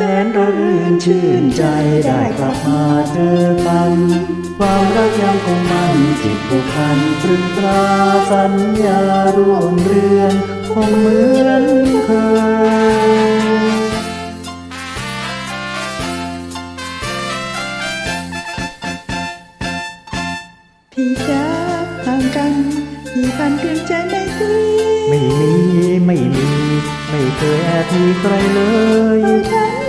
นระรื่นชื่นใจได้กลับมาเจอกัน ความรักยังคงมั่นจิตผูกพันตรึงตราสัญญาร่วมเรือนคงเหมือนเคยพี่จ๋าห่างกันมีพันเปลี่ยนใจไม่ตีไม่มี ไม่มี ไม่เคยแอบมีใครเลย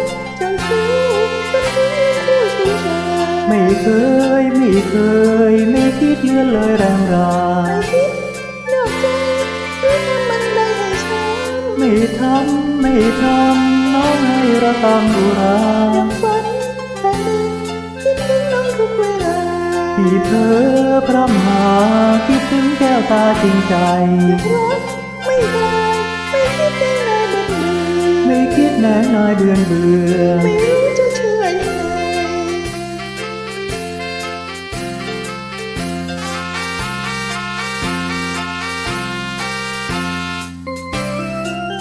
ไม่เคย ไม่เคย ไม่คิดเลื่อนเลยแรงรายคิดนอกใจหรือทำมันได้ให้ฉันไม่ทำไม่ทำน้องให้ระตามอุรายังฝันแต่ลืมคิดถึงน้องทุกเวลาที่เธอพร่ำหาคิดถึงแก้วตาจริงใจ น่นายเดือนเบื่อไม่รู้จะเชื่อยังไง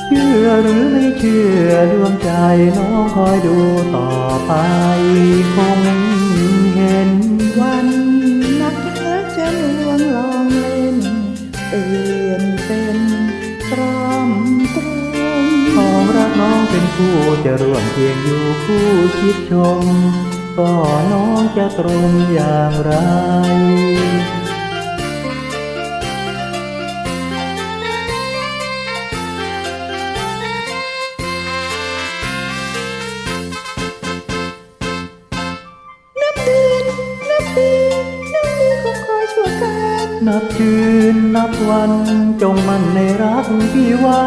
เชื่อหรือไม่เชื่อดวงใจน้องคอยดูต่อไป จะร่วมเคียงอยู่คู่คิดชม ก็น้องจะตรงอย่างไรนับเดือนนับปีน้องนี้คงคอยช่วยกันนับคืนนับวันจงมันในรักพี่ไว้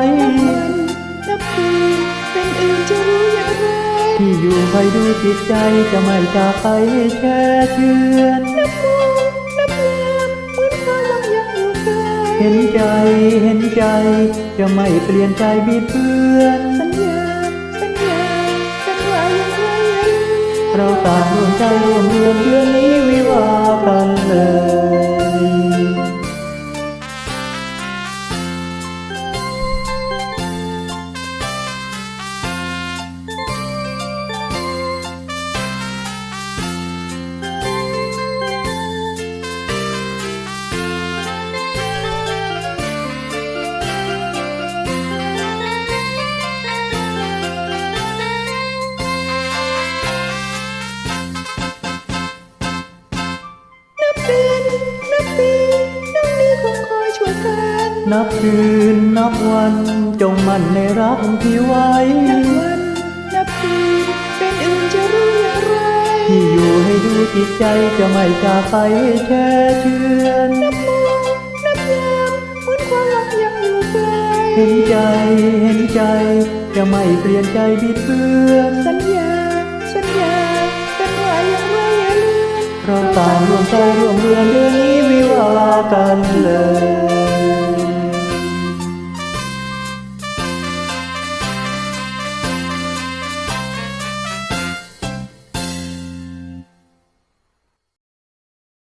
ที่อยู่คอยดูจิตใจจะไม่จากไปให้แช่เชือนนับมองนับยามเหมือนความหวังยังอยู่ไกลเห็นใจเห็นใจ จะไม่เปลี่ยนใจบิดเบือนสัญญาสัญญากันว่าอย่างไรอย่าลืมเราต่างร่วมใจร่วมเดือนเดือน นนับคืนนับวันจงมันในรักที่ไว้ นับวันนับคืนเป็นอื่นจะรู้อย่างไรที่อยู่ให้ดูจิตใจจะไม่จากไปให้แช่เชือนนับมองนับยามเหมือนความหวังยังอยู่ไกลเห็นใจเห็นใจจะไม่เปลี่ยนใจบิดเบือนสัญญาสัญญากันว่าอย่างไรอย่าลืมเราต่างร่วมใจร่วมเรือนเดือนนี้วิวากันเลย